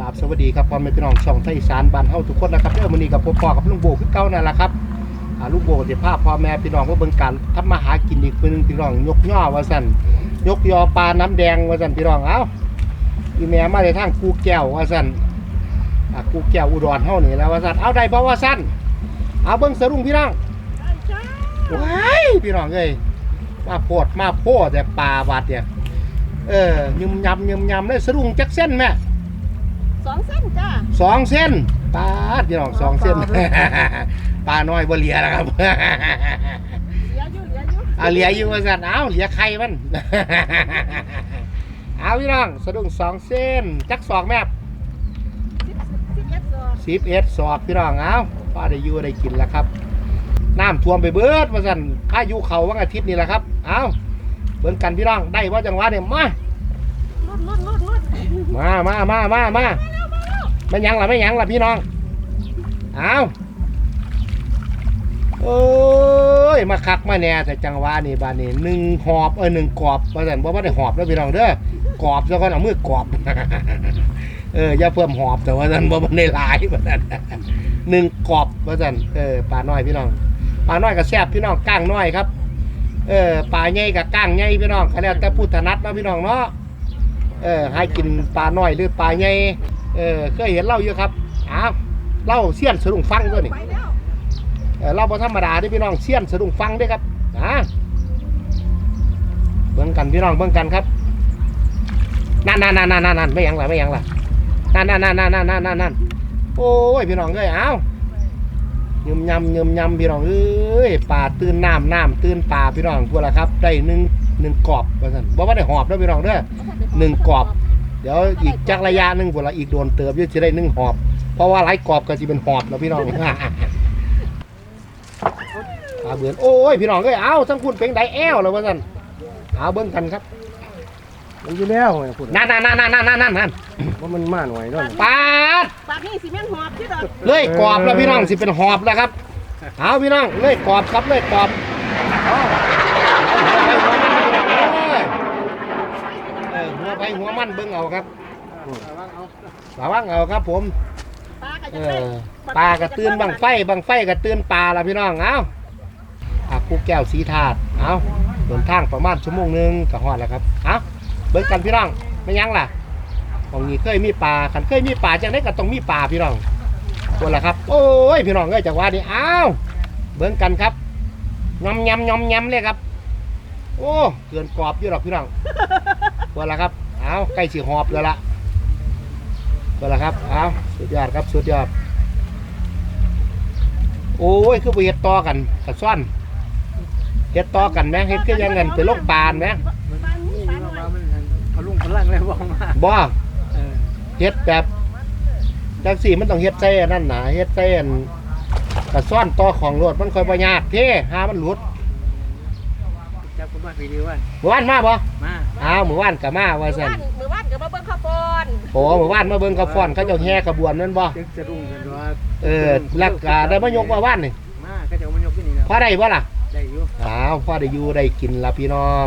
ลาบสวัสดีครับพ่อแม่พี่น้องช่องไทยสานบ้านเฮาทุกคนนะครับเด้อมื้อนี้กับพ่อพ่อกับลุงโบคือเก่านั่นแหละครับอ่าลุงโบสิพาพพ่อแม่พี่น้องมาเบิ่งการทำมาหากินอีกมื้อนึงพี่น้องยกย่อว่าซั่นยกยอปลาน้ำแดงว่าซั่นพี่น้องเอ้าอีแม่มาในทางกูแก้วว่าซั่นกูแก้วอุดรเฮานี่แล้วว่าซั่นเอาได้บ่ว่าซั่นเอาเบิ่งสรุงพี่น้องว้ายพี่น้องเอ้ยมาโพดมาโพดแต่ปลาบาดเนี่ยเออยึมยำยึมยำเลยสรุงจักเส้นแม่ สองเส้นจ้าสองเส้นปลาดพี่น้องสองเส้นปลาน้อยบ่เหลียนะครับเหลืออยู่เหลืออยู่เอาเหลียอยู่ว่าสั่นเอาเหลียไข่มันเอาพี่น้องสะดุ้งสองเส้นจักสองแม่สิบสิบเอ็ดสองสิบเอ็ดสอบพี่น้องเอาป้าได้อยู่ได้กินแล้วครับน้ำท่วมไปเบิดว่าสั่นพายุเขาวันอาทิตย์นี่แหละครับ เอาเบิ่งกันพี่น้องได้ว่าจังหวะเนี่ยมาลุดลุดลุดลุด มามามามามาไม่ยังละไม่ยังละพี่น้องเอาโอ้ยมาคักมาแน่แต่จังหวะนี่บานนี้หนึ่งหอบเออหนึ่งกรอบว่าแต่นบ่ว่าได้หอบแล้วพี่น้องเด้อกรอบแล้วก็เอามือกรอบเอออย่าเพิ่มหอบแต่ว่าท่านบ่มันได้หลายว่าท่นหนึ่งกรอบว่าท่นเออปลาน้อยพี่น้องปลาน้อยก็แซ่บพี่น้องก้างน้อยครับเออปลาใหญ่กับก้างใหญ่พี่น้องก็แล้วแต่ผู้ถนัดเนาะพี่น้องเนาะ เออให้กินปลาน้อยหรือปลาใหญ่เออเคยเห็นเล่าเยอะครับอ้าวเล่าเสี้ยนสะดุ้งฟังด้วยนี่เออเล่าบ่ธรรมดาที่พี่น้องเสี้ยนสะดุ้งฟังด้วยครับนะเบื้องกันพี่น้องเบื้องกันครับนั่นนั่นนั่นนั่นนั่นไม่ยังละไม่ยังละนั่นนั่นนั่นนั่นนั่นนั่นนั่นโอ้ยพี่น้องเอ้ยอ้าวยืมยำยืมยำพี่น้องเอ้ยป่าตื่นน้ำน้ำตื่นป่าพี่น้องพวกละครับ ได้หนึ่ง หนึ่งกรอบว่าซั่นบ่ว่าได้หอบเด้อพี่น้องเด้อ หนึ่งกรอบ เดี๋ยวอีกจักระยะหนึ่งพวกละอีกโดนเติบอยี่จะได้หนึ่งหอบ เพราะว่าหลายกรอบก็จะเป็นหอบแล้วพี่น้อง ปลาเบือนโอ้ยพี่น้องเอ้ยเอาทั้งคุณเป็นไดแอลแล้วว่าสั่นเอาเบิ้งกันครับมันอยู่แล้วไงคุณนั่นนั่นนั่นนั่นนั่นนั่นนั่นว่ามันมาหน่อยนั่นปาดปากนี่สิแม่นหอบที่ดอกเลยกรอบแล้วพี่น้องสิเป็นหอบแล้วครับเอาพี่น้องเลยกรอบครับเลยกรอบเอาเออ หัวไปหัวมันเบิ้งเอาครับระวังเอาครับ ผมปลาก็เอจะได้อปลากระตือนบังไฟบังไฟกระตือนปลาละพี่น้องเอาอะกูแก้วสีถาดเอาเดินทางประมาณชั่วโมงหนึงกับฮอดแล้วครับเอาเบิ่งกันพี่น้องไม่ยั้งล่ะของนี้เคยมีปลาขันเคยมีปลาจังได้ก็ต้องมีปลาพี่น้องตัวละครับ โอ้ยพี่น้องเอ้ยจากว่านี่อ้าวเบิ่งกันครับยำยำยำยำเลยครับ โอ้เกินกรอบอยู่หรอกพี่น้องตัวละครับ เอาใกล้สิหอบแล้วล่ะก็แล้วครับเอาสุดยอดครับสุดยอด โอ้ยคือไปเฮ็ดต่อกันกระซ่อนเฮ็ดต่อกันไหมเฮ็ดคือยังเงินไปลงปานไหมปลานี่นี่ปลามันน้อยมันพลุงพลังเลยบอกมาบ่เออเฮ็ดแบบจังสี่มันต้องเฮ็ดใส่อันนั่นนะเฮ็ดใส่อันกระซ่อนต่อของรถมันค่อยบ่ยากเท่หามันหลุด จับคุณมาปีนี้ว่าเมื่อวานมาบ่มาอ้าวเมื่อวานก็มาว่ามือซั่นว่านมือว่านก็มาเบิ่งข้าวปอนโอ้เมื่อวานมาเบิ่งกระฟ้อนเขาเจ้าแห่ขบวนนั่นบ่จึงจะรุ่งกันว่าเออแล้วก็ได้มายกมาว่านนี่มาก็จะเอามันยกที่นี่นะพอได้บ่ล่ะได้อยู่อ้าวพ่อได้อยู่ได้กินละพี่น้อง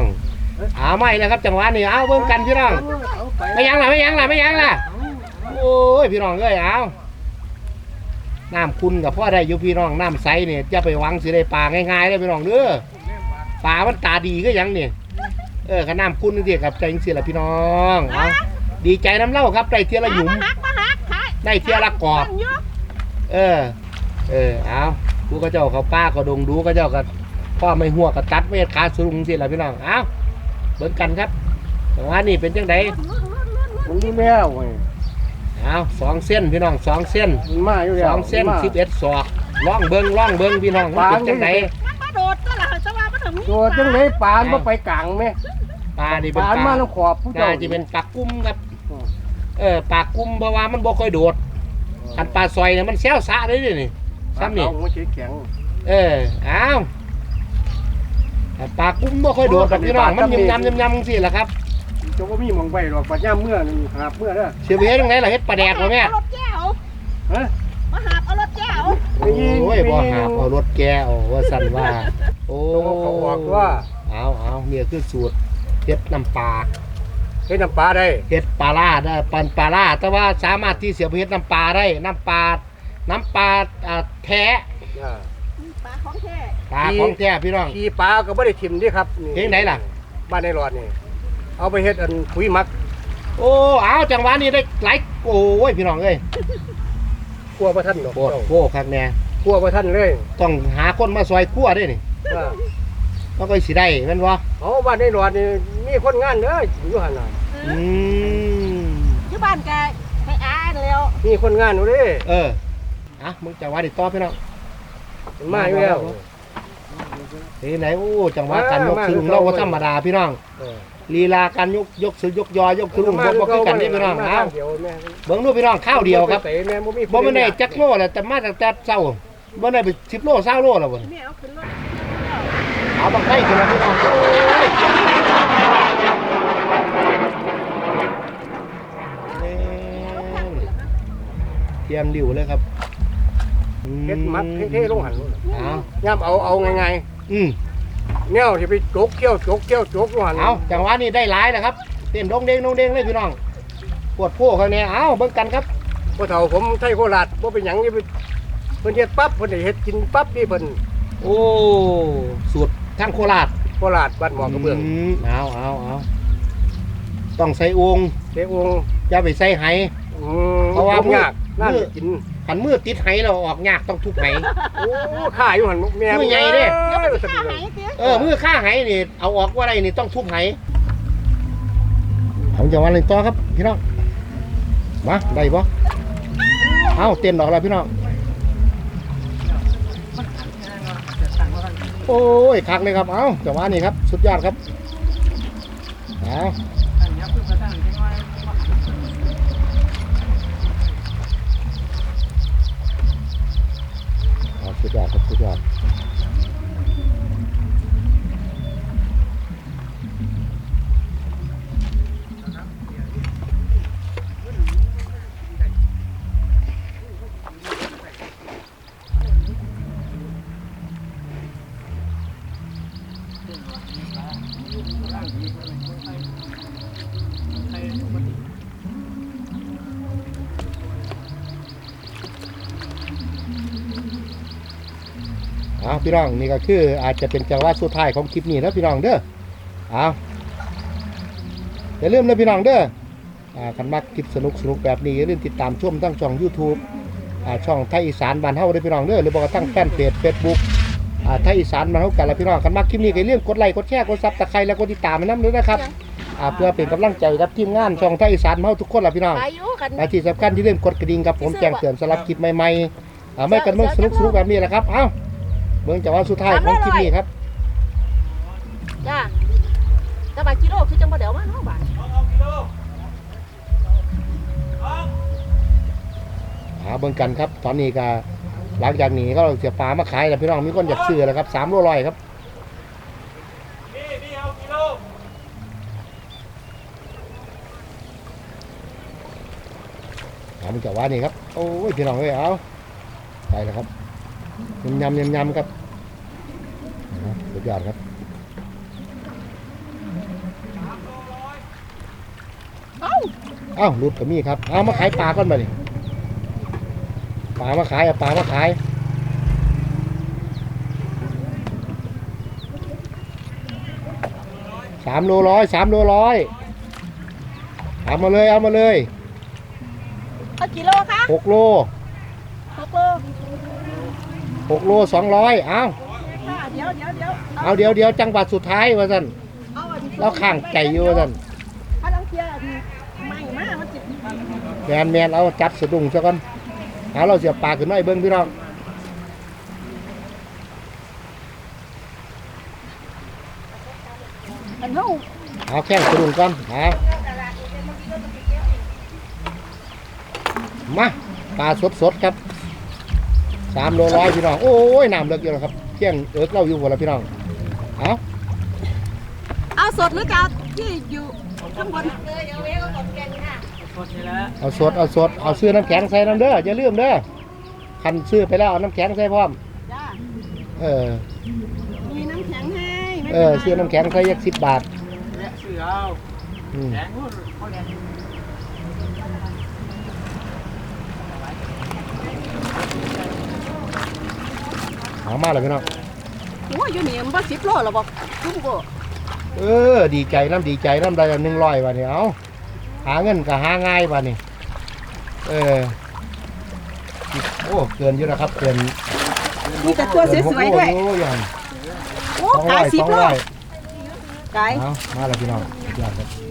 อ้าวไม่แล้วครับจังหวะนี้อ้าวเบิ่งกันพี่น้องเอาไปไม่ยังล่ะไม่ยังล่ะไม่ยังล่ะโอ้ยพี่น้องเอ้ยอ้าวน้ำคุณกับพ่อได้อยู่พี่น้องน้ำใสเนี่ยจะไปหวังสิได้ปลาง่ายๆเลยพี่น้องเด้อ ปลามันตาดีก็ยังเนี่ยเออข้าน้ำคุณนี่เดียกับใจจริงๆละพี่น้องเอาดีใจน้ำเล่าครับได้เทียละหยุมมาหักมาหักขายได้เทียละกรอบ เยอะเออ เออ เอาดูกระเจ้าเขาป้าก็ดงดูกระเจ้าก็พ่อไม่หัวกระตัดไม่ขาสุรุงสิล่ะพี่น้อง เอาเบิ่งกันครับจังหวะนี้เป็นจังไดมันอยู่แล้วไงเอาสองเส้นพี่น้องสองเส้นมันมาอยู่แล้วสองเส้นสิบเอ็ดศอกล่องเบิ้งล่องเบิ้งพี่น้องมันเป็นจังไดมันมาโดดก็ล่ะ จะว่ามันถึงมีตัวจังไหนปานมาไปกลางไหมปลานี่เป็นปานปมาลาแล้วขอบผู้น่าเจ้าจะเป็นปลากุ้มครับ เออปลากุ้มเพราะว่ามันบ่ค่อยโดดคันปลาซอยเนี่ยมันแซวสะเลยนี่นี่ซ้ำนี่เอาหัวเฉียแข็งเออเอาแต่ปลากุ้มบ่ค่อยโดดแบบพี่น้องมันยำยำยำยำสิล่ะครับเจ้าก็มีหมองไปหรอกปัญญามเมื่อนี่หาบเมื่อเด้อเสียไปเฮ็ดจังไดล่ะเฮ็ดปลาแดกบ่แม่เอารถแก้วฮะ มาหาบเอารถแก้วโอ้ยบ่หาบเอารถแกเอาว่าสั่นว่า โอ้ต้องเขาบอกว่าเอาเอาเนี่ยคือสูตรเฮ็ดน้ำปลาเอเฮ็ดน้ำปลาได้เฮ็ดปลาล่าได้ปันปลาล่าแต่ว่าสามารถที่เสียไปเฮ็ดน้ำปลาได้น้ำปลาน้ำปลาอ่าแท้อ่าปลาของแท้ปลาของแท้พี่น้องขี้ปลาก็บ่ได้ทิ่มเด้ครับเฮ็ดไหนล่ะบ้านในหลอดนี่เอาไปเฮ็ดอันปุ๋ยหมัก โอ้เอาจังหวะนี้ได้หลายโอ้ยพี่น้องเอ้ยก ลัวบ่ทันดอกโคตรเจ้าโคตรคักแน่กลัวบ่ทันเลยต้องหาคนมาซอยคั่วด้วยนี่อ่าต้องก็สิได้แม่นบ่เอาบ้านในหลอดนี่มีคนงานเด้ออยู่หั่นน่ะเออือมอยู่บ้านแกให้อาแล้วมีคนงานอยู่เด้เอออะมึงจังหวะนี้ต่อพี่น้องมันมาอยู่แล้วเฮ้ยไหนโอ้จังหวะมาการยกมาสลุงมาเราก็ธรรมดาพี่น้อง เออ ลีลาการยกยกสยกยอยกสลุงยกบ่คือกันนี่พี่น้องมาเอาเดี๋ยวแม่เบิ่งดูพี่น้องข้าวเดียวครับเตะแม่บ่มีบ่แม่นได้จักโลแล้วแต่มาตั้งแต่เช้าบ่ได้ไป10โล20โลแล้วบ่แม่เอาขึ้นรถเอาบังไฟขึ้นมาพี่น้องโอ้ยแม่งเตรียมดิวเลยครับอืเฮ็ดมักเท่ๆลงหันเอาย่ำเอาเอาไงอืมๆ แนวที่ไปจกเกี้ยวจกเกี้ยวจกลงหันเอาจังหวะนี้ได้หลายแล้วครับ เต้นดงเด้งดงเด้งเลยพี่น้องปวดพวกเขาเนี่ยเอาเบิ่งกันครับพ่อเฒ่าผมไทยโคราชบ่เป็นหยังนี่เพิ่นเฮ็ดปั๊บเพิ่นได้เฮ็ดกินปั๊บนี่เพิ่นโอ้สูตรทางโคราชโคราชบ้านหมอกระเบื้องมเอาเอาเอาต้องใส่องค์เจ้องค์อย่าไปใส่ไหอืมเพราะว่ายกยากนั่นมือกิน ขันมือติดไหเราออกยากต้องทุบไห โอ้ข้าอยู่หันแม่มือใหญ่เด้ แล้วมันเอ้ยสิฆ่าไหนเตี้ยเออมือฆ่าไหนี่เอาออกว่าไรนี่ต้องทุบไหเอาจังหวะนี้ต่อครับพี่น้องมาได้ปะเอาเต้นดอกแล้วพี่น้องโอ้ยคักเลยครับเอาจังหวะนี้ครับ สุดยอดครับเอาเอา สุดยอดครับสุดยอด เอาพี่น้องนี่ก็คืออาจจะเป็นจังหวะสุดท้ายของคลิปนี้นะพี่น้องเด้อเอาอย่าลืมนะพี่น้องเด้ออ่าคันมักคลิปสนุกสนุกแบบนี้อย่าลืมติดตามชมทั้งช่อง YouTube อ่าช่องไทยอีสานบ้านเฮาเด้อพี่น้องเด้อหรือบอกว่าตั้งแฟนเพจ Facebook อ่าไทยอีสานบ้านเฮากันละพี่น้องคันมักคลิปนี้ก็อย่าลืมกดไลค์กดแชร์กดซับตะไคร้และกดติดตามให้นำด้วยนะครับอ่าเพื่อเป็นกำลังใจกับทีมงานช่องไทยอีสานบ้านเฮาทุกคนละพี่น้องอายุกันและที่สำคัญที่าลืมกดกระดิ่งครับผมแจ้งเตือนสำหรับคลิปใหม่ๆอ่าไม่กันเมื่อสนุกสนุกๆแบบนี้แหละครับเอ้า เมืองจากว่าสุดท้ายของคลิปนี้ครับ จ้าแต่ว่ากิโลคือจังบ่เดี๋ยวมาเนาะบ้านหาเบิ่งกันครับ ตอนนี้ก็หลังจากนี้ก็เสียปลามาขายแล้วพี่น้องมีคนอยากซื้อแล้วครับสามโลร้อยครับหาเบิ่งจากว่านี่ครับโอ้ยพี่น้องเอ้ยเอาไปแล้วครับ ยำยำยำยำครับอ่าสุดยอดครับเอ้าเอ้ารุดกับมีครับ เอามาขายปลาก่อนมาดิปลามาขายเอาปลามาขายสามโลร้อยสามโลร้อยเอามาเลยเอามาเลยเอากิโลคะหกโลหกโล หกโลสองร้อยเอาค่ะเดี๋ยวเดี๋ยวเดี๋ยวเอาเดี๋ยวเดี๋ยวจังหวัดสุดท้ายว่าสันเอาอันเราข้างไก่อยู่ว่าสันถ้าลังเทียอันไม่มามันสิแมนแมนเอาจัดสะดุ้งซะก่อนเอาเราเสียบปลาขึ้นมาให้เบิ้งพี่น้องอันเฮาเอาแข้งสะดุ้งก่อนเอามาปลาสดสดๆครับ สามโลร้อยพี่น้อง โอ้ยน้ำเลิกอยู่แล้วครับเที่ยงเอิกเราอยู่หมดแล้วพี่น้อง เอาเอาสดหรือจะเอาที่อยู่ข้างบนเอาสดเอาสดเอาซื้อน้ำแข็งใส่น้ำเด้ออย่าลืมเด้อคันซื้อไปแล้วเอาน้ำแข็งใส่พร้อม จ้าเออ มีน้ำแข็งให้ไม่เอป็นอไรซื้อน้ำแข็งใส่ยักสิบบาทและเสือเอาอืมเอา มาเลยพี่น้องโอ้ยอยู่นี่มันบ่สิบโลหรอบอกจุ่มโบเออ ดีใจน้ำดีใจน้ำได้หนึ่งร้อยวันนี้เอาหาเงินก็หาง่ายวันนี้เออโอ้เกินอยู่นะครับเกินมีแต่ตัวสวยๆด้วยโอ้ยังโอ้สองขาร้ยอยสิบสองโลร้อยขายเอามาแล้วพี่น้องสุดยอดครับมาแล้วครับ